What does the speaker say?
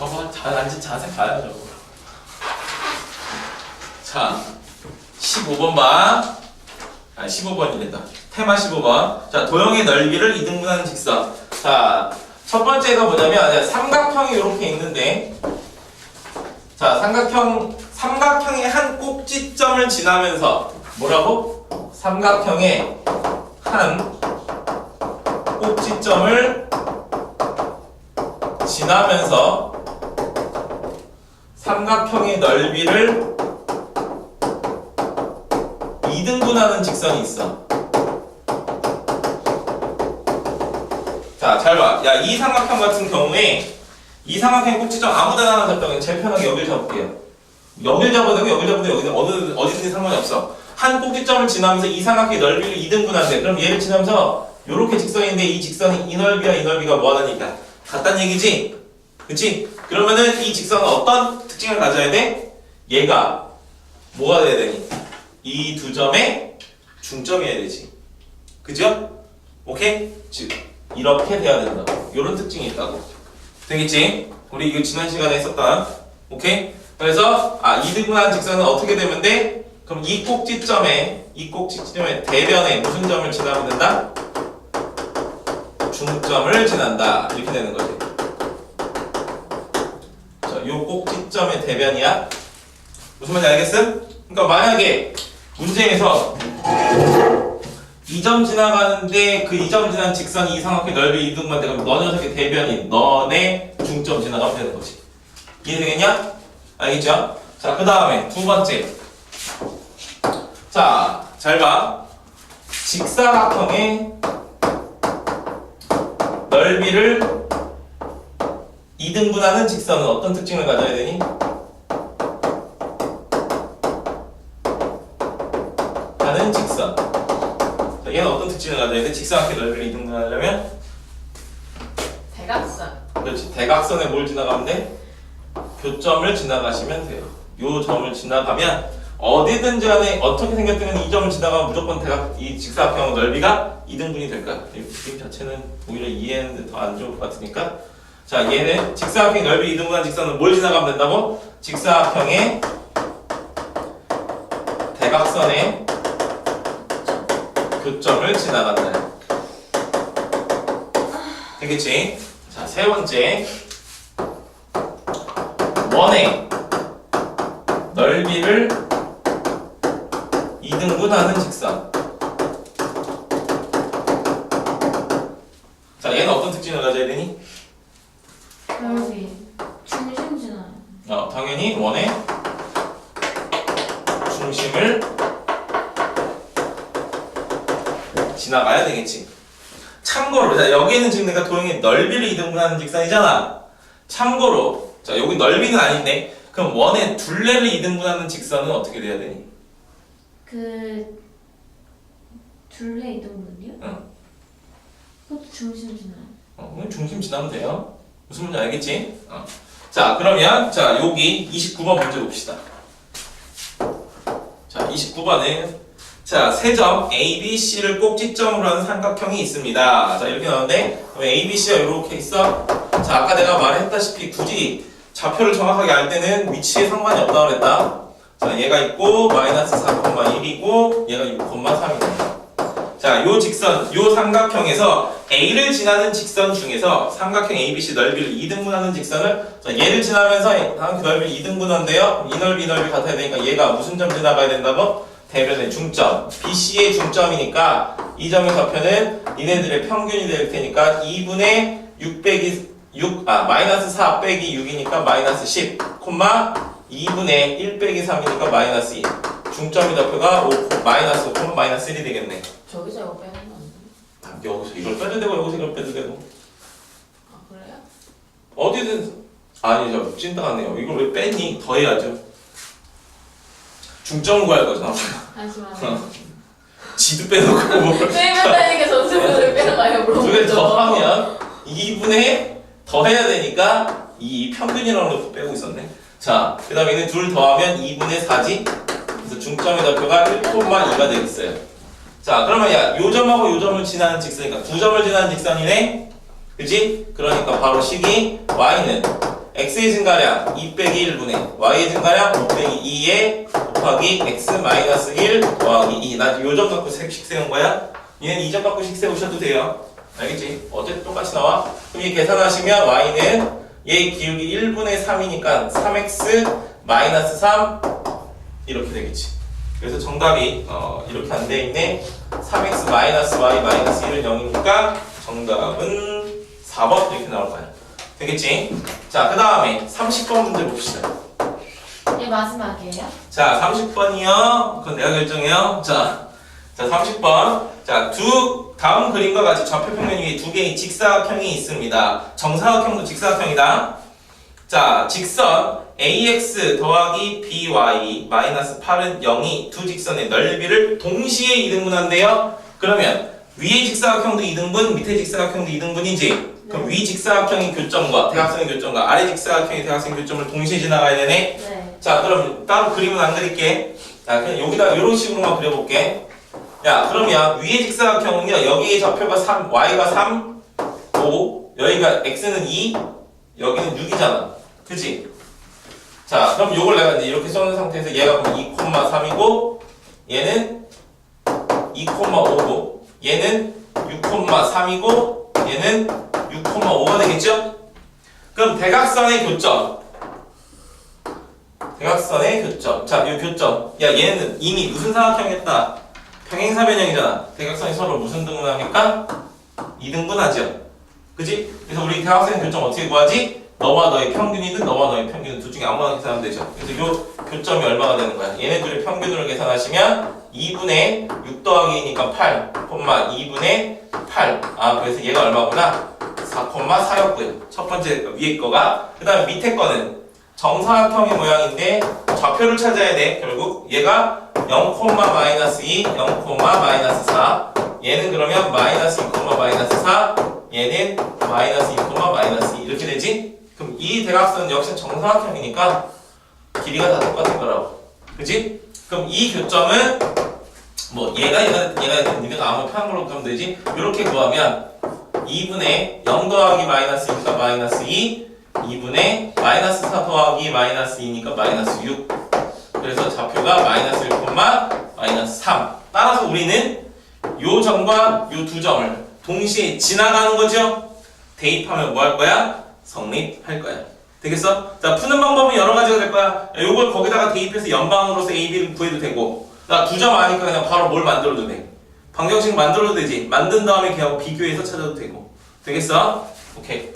저거 잘 앉은 자세 봐요 저거 자 15번 봐 아, 15번이랬다. 테마 15번. 자, 도형의 넓이를 이등분하는 직선. 자, 첫 번째가 뭐냐면, 네, 삼각형이 이렇게 있는데, 자, 삼각형, 삼각형의 한 꼭지점을 지나면서, 뭐라고? 삼각형의 한 꼭지점을 지나면서 삼각형의 넓이를 2등분하는 직선이 있어. 자, 잘 봐. 야, 이 삼각형 같은 경우에 이 삼각형 꼭지점 아무 데나 하나 잡다가 제일 편하게 여길 잡을게요. 여길 잡아도 되고 여길 잡아도 여기는 어느 어디든지 상관이 없어. 한 꼭지점을 지나면서 이 삼각형의 넓이를 2등분한대. 그럼 얘를 지나면서 요렇게 직선인데 이 직선이 이 넓이와 이 넓이가 뭐하다니까 같다는 얘기지. 그치? 그러면은 이 직선은 어떤 특징을 가져야 돼? 얘가 뭐가 돼야 되니? 이 두 점의 중점이어야 되지. 그죠? 오케이? 즉 이렇게 돼야 된다. 이런 특징이 있다고. 되겠지? 우리 이거 지난 시간에 했었던. 오케이? 그래서 아 이등분한 직선은 어떻게 되면 돼? 그럼 이 꼭지점에 이 꼭지점의 대변에 무슨 점을 지나면 된다? 중점을 지난다. 이렇게 되는 거지. 자, 요 꼭지점의 대변이야. 무슨 말인지 알겠음? 그러니까 만약에 문제에서 이점 지나가는데 그이점 지난 직선이 이 삼각형 넓이 이등만 되면 너 녀석의 대변인 너네 중점 지나가면 되는 거지. 이해되겠냐? 알겠죠? 자, 그 다음에 두 번째. 자, 잘 봐. 직사각형의 넓이를 이등분하는 직선은 어떤 특징을 가져야 되니? 하는 직선. 자, 얘는 어떤 특징을 가져야 돼? 직사각형 넓이를 이등분하려면 대각선. 그렇지. 대각선에 뭘 지나가면 돼? 교점을 지나가시면 돼요. 요 점을 지나가면 어디든지 간에 어떻게 생겼든 이 점을 지나가면 무조건 대각 이 직사각형 넓이가 이등분이 될 거야. 이 그림 자체는 오히려 이해하는데 더 안 좋을 것 같으니까. 자, 얘는 직사각형 넓이 이등분한 직선은 뭘 지나가면 된다고? 직사각형의 대각선의 교점을 지나간다. 되겠지? 자, 세 번째. 원의 넓이를 이등분하는 직선. 자, 얘는 어떤 특징을 가져야 되니? 넓이. 중심 지나요. 어, 당연히 원의 중심을 지나가야 되겠지. 참고로, 자, 여기에는 지금 내가 도형의 넓이를 이등분하는 직선이잖아. 참고로, 자, 여기 넓이는 아닌데, 그럼 원의 둘레를 이등분하는 직선은 어떻게 돼야 되니? 그 둘레 이동분이요? 응. 그것도 중심 지나요. 어, 그럼 중심 지나면 돼요. 무슨 문제 알겠지? 어. 자, 그러면, 자, 여기 29번 문제 봅시다. 자, 29번은, 자, 세 점 A, B, C를 꼭지점으로 하는 삼각형이 있습니다. 자, 이렇게 나오는데, 그럼 A, B, C가 이렇게 있어. 자, 아까 내가 말했다시피 굳이 좌표를 정확하게 알 때는 위치에 상관이 없다고 그랬다. 자, 얘가 있고, 마이너스 4,1이고, 얘가 6,3이다. 자, 요 직선, 요 삼각형에서 A를 지나는 직선 중에서 삼각형 ABC 넓이를 2등분하는 직선을 자, 얘를 지나면서 삼각형 넓이를 2등분한대요. 이 넓이 이 넓이 같아야 되니까 얘가 무슨 점 지나가야 된다고? 대변의 중점. BC의 중점이니까 이 점의 좌표는 니네들의 평균이 될 테니까 2분의 6 빼기 6, 아, 마이너스 4 빼기 6이니까 마이너스 10, 콤마 2분의 1 빼기 3이니까 마이너스 2. 중점의 좌표가 5, 마이너스 5, 콤마 마이너스 1이 되겠네. 저기서 이거 빼는 거 아니에요? 아, 여기서 이걸 빼도 되고 여기서 빼도 되고. 아 그래요? 어디든 아니죠 찐따하네요. 이걸 왜 빼니? 더 해야죠. 중점 구할 거잖아 잠시만요. 지도 빼놓고. 뭐 빼면 되니까 전체적으로 빼는 거 아니에요? 두개 물어보죠. 더 하면 2분의 더 해야 되니까 이 평균이라는 걸 빼고 있었네. 자 그 다음에 얘는 둘 더하면 2분의 4지. 그래서 중점의 좌표가 1,2가 되겠어요 자 그러면 야 요 점하고 요 점을 지나는 직선이니까 두 점을 지나는 직선이네 그지? 그러니까 바로 식이 y는 x의 증가량 2 빼기 1분의 y의 증가량 5 빼기 2에 곱하기 x 마이너스 1 더하기 2. 나 요 점 갖고 식 세운 거야? 얘는 이 점 갖고 식 세우셔도 돼요. 알겠지? 어쨌든 똑같이 나와. 그럼 이 계산하시면 y는 얘 기울기 1분의 3이니까 3x 마이너스 3 이렇게 되겠지. 그래서 정답이 어, 이렇게 안 돼 있네. 3x 마이너스 y 마이너스 1은 0이니까 정답은 4번 이렇게 나올 거야. 되겠지? 자, 그 다음에 30번 문제 봅시다. 이게 마지막이에요? 자, 30번이요. 그건 내가 결정해요. 자, 자, 30번. 자, 두 다음 그림과 같이 좌표 평면 위에 두 개의 직사각형이 있습니다. 정사각형도 직사각형이다. 자, 직선 ax 더하기 by 마이너스 8은 0이 두 직선의 넓이를 동시에 이등분한대요. 그러면 위의 직사각형도 이등분, 밑에 직사각형도 이등분이지. 그럼 위 직사각형의 교점과 대각선의 교점과 아래 직사각형의 대각선의 교점을 동시에 지나가야 되네. 네. 자, 그럼 따로 그림은 안 그릴게. 자, 그냥 여기다 이런 식으로만 그려볼게. 야, 그러면 위의 직사각형은요, 여기의 좌표가 3, y가 3, 5, 여기가 x는 2, 여기는 6이잖아. 그치? 자, 그럼 요걸 내가 이제 이렇게 써놓은 상태에서 얘가 그럼 2,3이고, 얘는 2,5고, 얘는 6,3이고, 얘는 6,5가 되겠죠? 그럼 대각선의 교점. 대각선의 교점. 자, 이 교점. 야, 얘는 이미 무슨 사각형이었다? 평행사변형이잖아. 대각선이 서로 무슨 등분합니까? 이등분하죠. 그지? 그래서 우리 대각선의 교점 어떻게 구하지? 너와 너의 평균이든 너와 너의 평균 둘 중에 아무거나 계산하면 되죠. 그래서 요 교점이 얼마가 되는 거야? 얘네 둘의 평균으로 계산하시면 2분의 6 더하기니까 8, 2분의 8. 아, 그래서 얘가 얼마구나? 4,4였고요. 첫 번째 위에 거가. 그 다음에 밑에 거는 정사각형의 모양인데 좌표를 찾아야 돼 결국 얘가 0, 마이너스 2, 0, 마이너스 4 얘는 그러면 마이너스 2, 마이너스 4 얘는 마이너스 2, 마이너스 2 이렇게 되지? 그럼 이 대각선 역시 정사각형이니까 길이가 다 똑같은 거라고. 그지? 그럼 이 교점은 뭐 얘가 얘가 얘가 니네가 아무 편한 걸로 그러면 되지. 이렇게 구하면 2분의 0 더하기 마이너스 2니까 마이너스 2 2분의 마이너스 4 더하기 마이너스 2니까 마이너스 6 그래서 좌표가 마이너스 1, 마이너스 3 따라서 우리는 요 점과 요 두 점을 동시에 지나가는 거죠? 대입하면 뭐 할 거야? 성립할 거야. 되겠어? 자 푸는 방법은 여러 가지가 될 거야. 야, 요걸 거기다가 대입해서 연방으로서 A, B를 구해도 되고 나 두 점 아니까 그냥 바로 뭘 만들어도 돼. 방정식 만들어도 되지. 만든 다음에 걔하고 비교해서 찾아도 되고. 되겠어? 오케이